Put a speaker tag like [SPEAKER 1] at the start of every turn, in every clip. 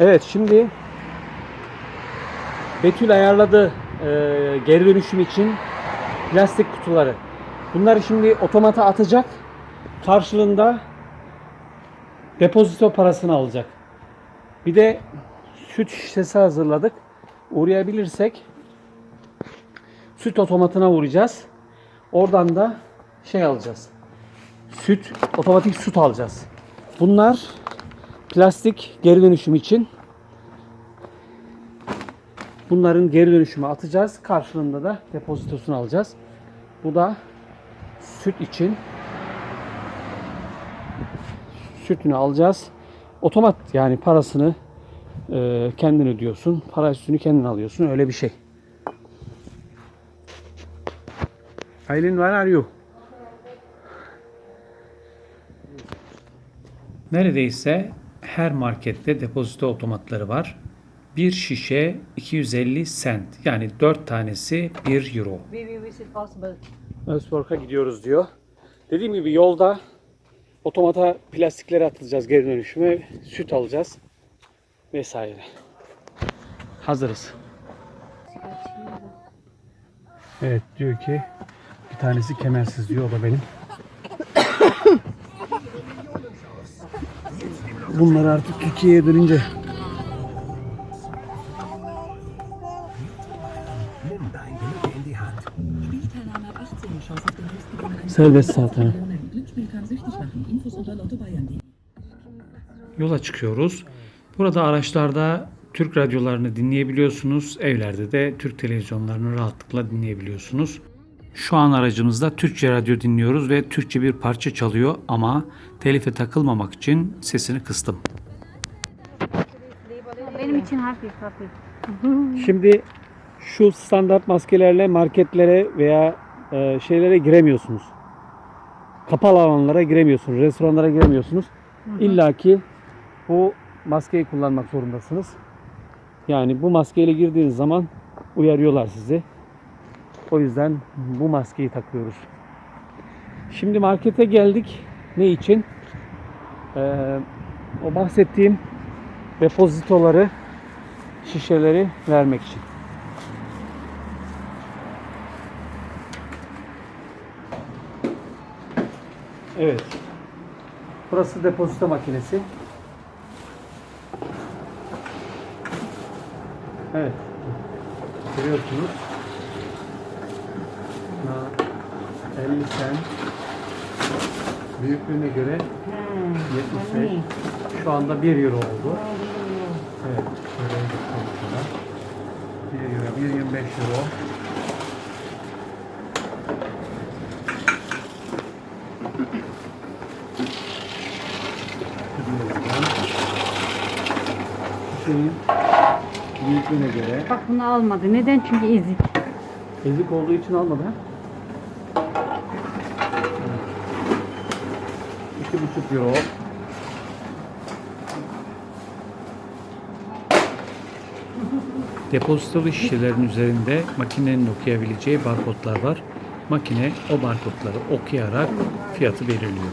[SPEAKER 1] Evet şimdi Betül ayarladı e, geri dönüşüm için plastik kutuları. Bunları şimdi otomata atacak. Karşılığında depozito parasını alacak. Bir de süt şişesi hazırladık. Uğrayabilirsek süt otomatına uğrayacağız. Oradan da şey alacağız. Süt, otomatik süt alacağız. Bunlar plastik geri dönüşüm için bunların geri dönüşümü atacağız. Karşılığında da depozitosunu alacağız. Bu da süt için sütünü alacağız. Otomat yani parasını e, kendin ödüyorsun. Para üstünü kendin alıyorsun. Öyle bir şey. Aylin where are you? Neredeyse her markette depozito otomatları var. Bir şişe 250 cent. Yani 4 tanesi 1 euro. Özpork'a gidiyoruz diyor. Dediğim gibi yolda otomata plastikleri atacağız geri dönüşüme. Süt alacağız. Vesaire. Hazırız. Evet diyor ki bir tanesi kemersiz diyor o da benim.
[SPEAKER 2] Kann süchtig machen. Infos unter lottobayern.de.
[SPEAKER 1] yola çıkıyoruz. Burada araçlarda Türk radyolarını dinleyebiliyorsunuz. Evlerde de Türk televizyonlarını rahatlıkla dinleyebiliyorsunuz. Şu an aracımızda Türkçe radyo dinliyoruz ve Türkçe bir parça çalıyor ama telife takılmamak için sesini kıstım.
[SPEAKER 3] Benim için hafif hafif.
[SPEAKER 1] Şimdi şu standart maskelerle marketlere veya e, şeylere giremiyorsunuz. Kapalı alanlara giremiyorsunuz, restoranlara giremiyorsunuz. İlla ki bu maskeyi kullanmak zorundasınız. Yani bu maskeyle girdiğiniz zaman uyarıyorlar sizi. O yüzden bu maskeyi takıyoruz. Şimdi markete geldik. Ne için? Ee, o bahsettiğim depozitoları, şişeleri vermek için. Evet. Burası depozito makinesi. Evet. Görüyorsunuz. Ha, 50 sen. Büyüklüğüne göre 75. Şu anda 1 euro oldu. Evet. Şöyle göstereyim sana. 1 euro, 1.25 euro. Şişenin büyüklüğüne göre
[SPEAKER 3] Bak bunu almadı. Neden? Çünkü ezik.
[SPEAKER 1] ezik olduğu için almadı ha. İki buçuk euro. Depozitolu şişelerin üzerinde makinenin okuyabileceği barkodlar var. Makine o barkodları okuyarak fiyatı belirliyor.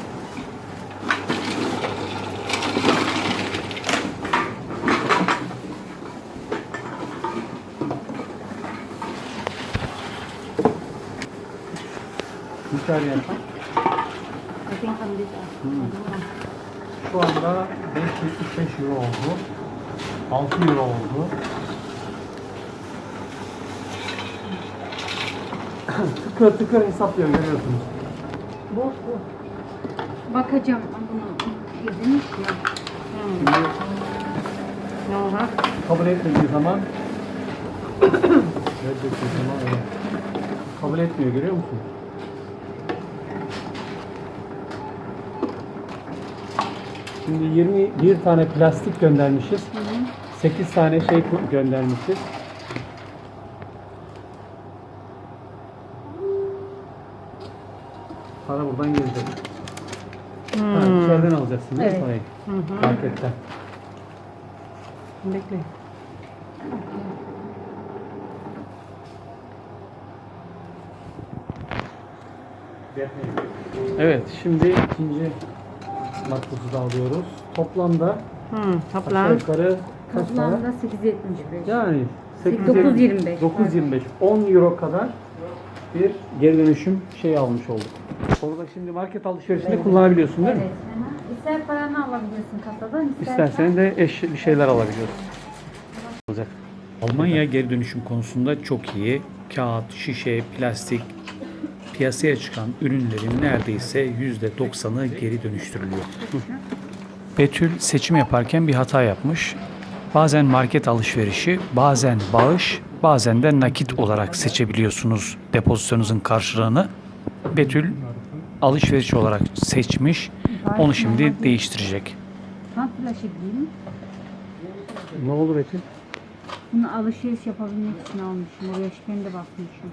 [SPEAKER 1] Yapar.
[SPEAKER 3] I
[SPEAKER 1] Şu anda 575 euro oldu. 6 euro oldu. tıkır tıkır hesaplıyor görüyorsunuz.
[SPEAKER 3] Bu bu. Bakacağım. Bunu izlemiş ya.
[SPEAKER 1] Şimdi
[SPEAKER 3] Ne olur?
[SPEAKER 1] kabul etmediği zaman reddettiği zaman kabul etmiyor görüyor musun? Şimdi 21 tane plastik göndermişiz. 8 tane şey göndermişiz. Para buradan gelecek. Ha, içeriden alacaksın değil mi
[SPEAKER 3] Evet.
[SPEAKER 1] parayı?
[SPEAKER 3] Hı hı.
[SPEAKER 1] Marketten.
[SPEAKER 3] Bekle.
[SPEAKER 1] Evet, şimdi ikinci makbuzu da alıyoruz. Toplamda
[SPEAKER 3] Hı,
[SPEAKER 1] aşağı
[SPEAKER 3] toplam
[SPEAKER 1] yukarı Kaç para?
[SPEAKER 3] Toplamda 8.75.
[SPEAKER 1] Yani
[SPEAKER 3] 9.25.
[SPEAKER 1] 9.25 10 euro kadar bir geri dönüşüm şey almış olduk. Orada şimdi market alışverişinde kullanabiliyorsun değil mi?
[SPEAKER 3] Evet. aha. İster paranı alabilirsin kasadan, istersen,
[SPEAKER 1] İstersen de eş bir şeyler alabiliyorsun. Olacak. Almanya geri dönüşüm konusunda çok iyi. Kağıt, şişe, plastik piyasaya çıkan ürünlerin neredeyse %90'ı geri dönüştürülüyor. Betül seçim yaparken bir hata yapmış. Bazen market alışverişi, bazen bağış, bazen de nakit olarak seçebiliyorsunuz depozitonuzun karşılığını. Betül alışveriş olarak seçmiş. Onu şimdi değiştirecek. Ne olur Betül?
[SPEAKER 3] Bunu alışveriş yapabilmek için almışım. Oraya de basmışım.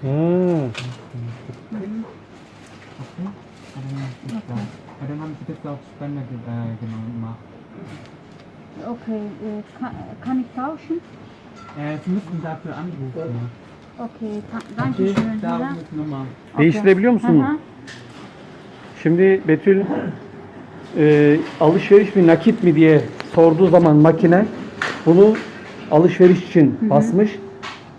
[SPEAKER 4] Aber dann habe ich das auf Spender ge äh, genau gemacht.
[SPEAKER 3] Okay, äh, kann, kann ich tauschen?
[SPEAKER 4] Äh, Sie müssen dafür anrufen.
[SPEAKER 3] Okay, danke schön.
[SPEAKER 4] Da
[SPEAKER 3] Ja.
[SPEAKER 4] ist Nummer.
[SPEAKER 1] Değiştirebiliyor musun?
[SPEAKER 3] Aha.
[SPEAKER 1] Şimdi Betül e, alışveriş mi nakit mi diye sorduğu zaman makine bunu alışveriş için basmış.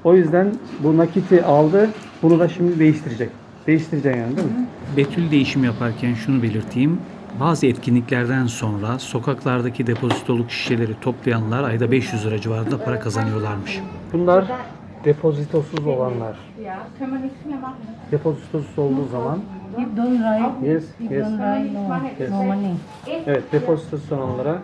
[SPEAKER 1] O yüzden bu nakiti aldı. Bunu da şimdi değiştirecek. Değiştireceksin yani değil mi? Betül değişim yaparken şunu belirteyim. Bazı etkinliklerden sonra sokaklardaki depozitoluk şişeleri toplayanlar ayda 500 lira civarında para kazanıyorlarmış. Bunlar depozitosuz olanlar. Depozitosuz olduğu zaman yes, yes. Evet, depozitosuz olanlara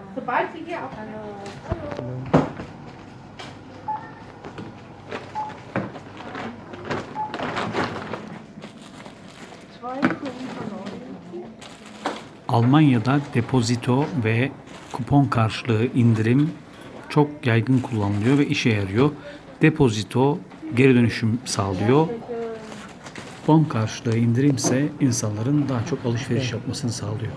[SPEAKER 1] Almanya'da depozito ve kupon karşılığı indirim çok yaygın kullanılıyor ve işe yarıyor. Depozito geri dönüşüm sağlıyor. Kupon karşılığı indirim ise insanların daha çok alışveriş yapmasını sağlıyor.